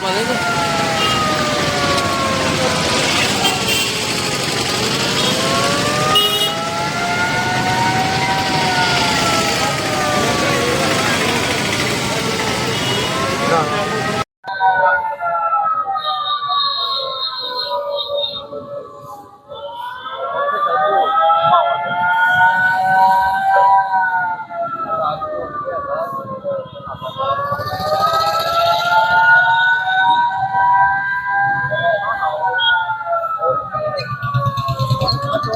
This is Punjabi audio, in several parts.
我那个。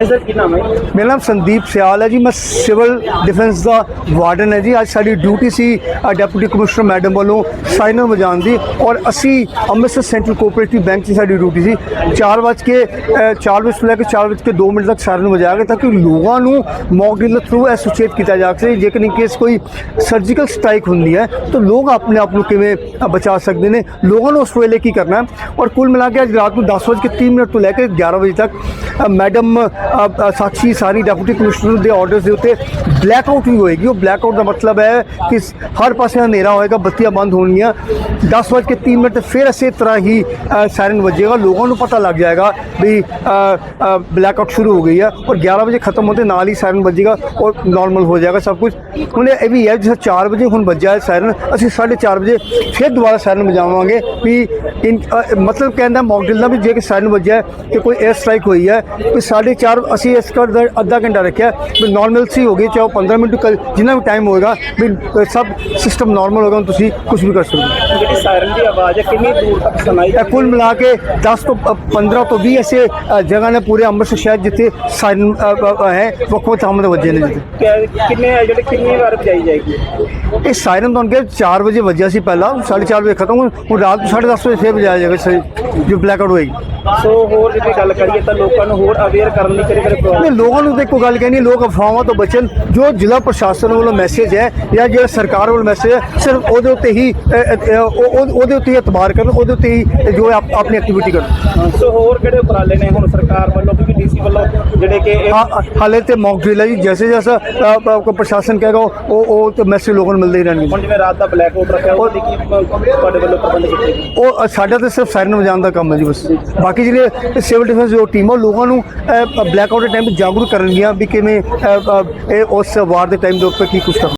ਸਰ ਕੀ ਨਾਮ ਹੈ? ਮੇਰਾ ਨਾਮ ਸੰਦੀਪ ਸਿਆਲ ਹੈ ਜੀ ਮੈਂ ਸਿਵਲ ਡਿਫੈਂਸ ਦਾ ਵਾਰਡਨ ਹੈ ਜੀ। ਅੱਜ ਸਾਡੀ ਡਿਊਟੀ ਸੀ ਅ, ਡਿਪਟੀ ਕਮਿਸ਼ਨਰ ਮੈਡਮ ਵੱਲੋਂ ਸਾਈਨਰ ਵਜਾਉਣ ਦੀ ਔਰ ਅਸੀਂ ਅੰਮ੍ਰਿਤਸਰ ਸੈਂਟਰਲ ਕੋਆਪਰੇਟਿਵ ਬੈਂਕ 'ਚ ਸਾਡੀ ਡਿਊਟੀ ਸੀ। 4 ਵਜੇ ਕੇ 4 ਵਜੇ ਤੋਂ ਲੈ ਕੇ 4 ਵਜੇ ਕੇ 2 ਮਿੰਟ ਤੱਕ ਸਾਈਰਨ ਵਜਾਇਆ ਗਿਆ ਤਾਂ ਕਿ ਲੋਕਾਂ ਨੂੰ ਮੌਕ ਡਰਿਲ ਦੇ ਥਰੂ ਇਹ ਸੁਚੇਤ ਕੀਤਾ ਜਾ ਸਕੇ। ਜੇਕਰ ਇਨ ਕੇਸ ਕੋਈ ਸਰਜੀਕਲ ਸਟ੍ਰਾਈਕ ਹੁੰਦੀ ਹੈ ਤਾਂ ਲੋਕ ਆਪਣੇ ਆਪ ਨੂੰ ਕਿਵੇਂ ਬਚਾ ਸਕਦੇ ਨੇ? ਲੋਕਾਂ ਨੂੰ ਉਸ ਵੇਲੇ ਕੀ ਕਰਨਾ ਔਰ ਕੁੱਲ ਮਿਲਾ ਕੇ ਅੱਜ ਰਾਤ ਨੂੰ 10 ਵਜੇ ਕੇ 30 ਮਿੰਟ ਤੋਂ ਲੈ ਕੇ 11 ਵਜੇ ਤੱਕ ਮੈਡਮ ਅ, ਸਾਰੀ ਡਿਪਟੀ ਕਮਿਸ਼ਨਰ ਦੇ ਆਰਡਰਸ ਦੇ ਉੱਤੇ ਬਲੈਕ ਆਊਟ ਵੀ ਹੋਏਗੀ। ਉਹ ਬਲੈਕ ਆਊਟ ਦਾ ਮਤਲਬ ਹੈ ਕਿ ਹਰ ਪਾਸੇ ਹਨੇਰਾ ਹੋਏਗਾ ਬੱਤੀਆਂ ਬੰਦ ਹੋਣਗੀਆਂ। 10 ਵਜੇ ਕੇ 3 ਮਿੰਟ ਫਿਰ ਇਸੇ ਤਰ੍ਹਾਂ ਹੀ ਸਾਇਰਨ ਵੱਜੇਗਾ। ਲੋਕਾਂ ਨੂੰ ਪਤਾ ਲੱਗ ਜਾਏਗਾ ਵੀ ਬਲੈਕ ਆਊਟ ਸ਼ੁਰੂ ਹੋ ਗਈ ਹੈ ਔਰ 11 ਵਜੇ ਖਤਮ ਹੋਣ ਹੁੰਦੇ ਨਾਲ ਹੀ ਸਾਇਰਨ ਵੱਜੇਗਾ ਔਰ ਨਾਰਮਲ ਹੋ ਜਾਏਗਾ ਸਭ ਕੁਝ ਹੁਣ ਇਹ ਵੀ ਹੈ ਜਿਸ 4 ਵਜੇ ਹੁਣ ਵੱਜਿਆ ਹੈ ਸਾਇਰਨ ਅਸੀਂ 4:30 ਵਜੇ ਫਿਰ ਦੁਬਾਰਾ ਸਾਇਰਨ ਵਜਾਵਾਂਗੇ ਵੀ ਇਨ ਮਤਲਬ ਕਹਿੰਦਾ ਮੌਕਡਿਲ ਦਾ ਵੀ ਜੇ ਕਿ ਸਾਇਰਨ ਵੱਜਿਆ ਕਿ ਕੋਈ 에ਅਰ ਸਟ੍ਰਾਈਕ ਹੋਈ ਹੈ ਵੀ 4:30 ਅਸੀਂ ਇਸ ਕਰ ਅੱਧਾ ਘੰਟਾ ਰੱਖਿਆ। ਵੀ ਨਾਰਮਲ ਸੀ ਹੋ ਗਈ ਚਾਹੇ ਉਹ 15 ਮਿੰਟ ਕੱਲ ਜਿੰਨਾ ਵੀ ਟਾਈਮ ਹੋਏਗਾ ਵੀ ਸਭ ਸਿਸਟਮ ਨਾਰਮਲ ਹੋਗਾ ਤੁਸੀਂ ਕੁਝ ਵੀ ਕਰ ਸਕਦੇ ਹੋ। ਜਿਹੜੀ ਸਾਇਰਨ ਦੀ ਆਵਾਜ਼ ਹੈ ਕਿੰਨੀ ਦੂਰ ਤੱਕ ਸੁਣਾਈ ਇਹ ਕੁੱਲ ਮਿਲਾ ਕੇ 10 ਤੋਂ ਅ, 15 ਤੋਂ 20 ਐਸੇ ਜਗ੍ਹਾ ਨੇ ਪੂਰੇ ਅੰਮ੍ਰਿਤਸਰ ਸ਼ਹਿਰ ਜਿੱਥੇ ਸਾਇਰਨ ਹੈ ਵੱਖ ਵੱਖ ਥਾਵਾਂ ਤੇ ਵੱਜੇ ਨੇ ਜਿੱਥੇ। ਕਿੰਨੇ ਹੈ ਜਿਹੜੇ ਕਿੰਨੀ ਵਾਰ ਵਜਾਈ ਜਾਏਗੀ? ਇਹ ਸਾਇਰਨ ਤੋਂ ਕਿ 4 ਵਜੇ ਵੱਜਿਆ ਸੀ ਪਹਿਲਾਂ 4:30 ਵਜੇ ਖਤਮ। ਹੁਣ ਰਾਤ ਨੂੰ 10:30 ਵਜੇ ਫਿਰ ਵਜਾਇਆ ਜਾਏਗਾ ਜੋ ਬਲੈਕ ਆਊਟ ਹੋਏਗੀ। ਸੋ ਹੋਰ ਜੇ ਗੱਲ ਕਰੀਏ ਤਾਂ ਲੋਕਾਂ ਨੂੰ ਹੋਰ ਅਵੇਅਰ ਕਰਨ ਲਈ ਕਿਹੜੇ ਕਿਹੜੇ ਪ੍ਰੋਗਰਾਮ ਨਹੀਂ ਲੋਕਾਂ ਨੂੰ ਤਾਂ ਗੱਲ ਕਹਿਣੀ ਲੋਕ ਅਫਵਾਹਾਂ ਤੋਂ ਬਚਣ। ਜੋ ਜ਼ਿਲ੍ਹਾ ਪ੍ਰਸ਼ਾਸਨ ਵੱਲੋਂ ਮੈਸੇਜ ਹੈ ਜਾਂ ਜਿਹੜਾ ਸਰਕਾਰ ਵੱਲੋਂ ਮੈਸੇਜ ਹੈ ਸਿਰਫ ਉਹਦੇ ਉੱਤੇ ਹੀ ਉਹ- ਉਹ- ਉਹਦੇ ਉੱਤੇ ਹੀ ਇਤਬਾਰ ਕਰਨ ਉਹਦੇ ਉੱਤੇ ਹੀ ਜੋ ਆਪਣੀ ਐਕਟੀਵਿਟੀ ਕਰਨ। ਸੋ ਹੋਰ ਕਿਹੜੇ ਉਪਰਾਲੇ ਨੇ ਹੁਣ ਸਰਕਾਰ ਵੱਲੋਂ ਕਿਉਂਕਿ ਡੀਸੀ ਵੱਲੋਂ ਜਿਹੜੇ ਕਿ ਹਾਲੇ ਤੇ ਮੌਕ ਡਰਿਲ ਹੈ ਜੀ ਜੈਸੇ ਜੈਸਾ ਪ੍ਰਸ਼ਾਸਨ ਕਹੇਗਾ ਉਹ ਉਹ ਤੇ ਮੈਸੇਜ ਲੋਕਾਂ ਨੂੰ ਮਿਲਦੇ ਹੀ ਰਹਿਣਗੇ ਹੁਣ ਜਿਵੇਂ ਰਾਤ ਦਾ ਬਲੈਕ ਆਊਟ ਰੱਖਿਆ ਅ, ਤੁਹਾਡੇ ਵੱਲੋਂ ਪ੍ਰਬੰਧ ਕੀਤੇ ਉਹ ਸਾਡਾ ਤਾਂ ਸਿਰਫ ਸਾਇਰਨ ਵਜਾਉਣ ਦਾ ਕੰਮ ਹੈ ਜੀ ਬਸ। ਬਾਕੀ ਜਿਹੜੇ ਸਿਵਲ ਡਿਫੈਂਸ ਜੋ ਟੀਮ ਉਹ ਲੋਕਾਂ ਨੂੰ ਬਲੈਕ ਆਊਟ ਦੇ ਟਾਈਮ ਤੇ ਜਾਗਰੂਕ ਕਰਨਗੀਆਂ ਵੀ ਕਿਵੇਂ ਇਹ ਉਸ ਵਾਰ ਦੇ ਟਾਈਮ ਦੇ ਉੱਪਰ ਕੀ ਕੁਝ ਕਰਨਾ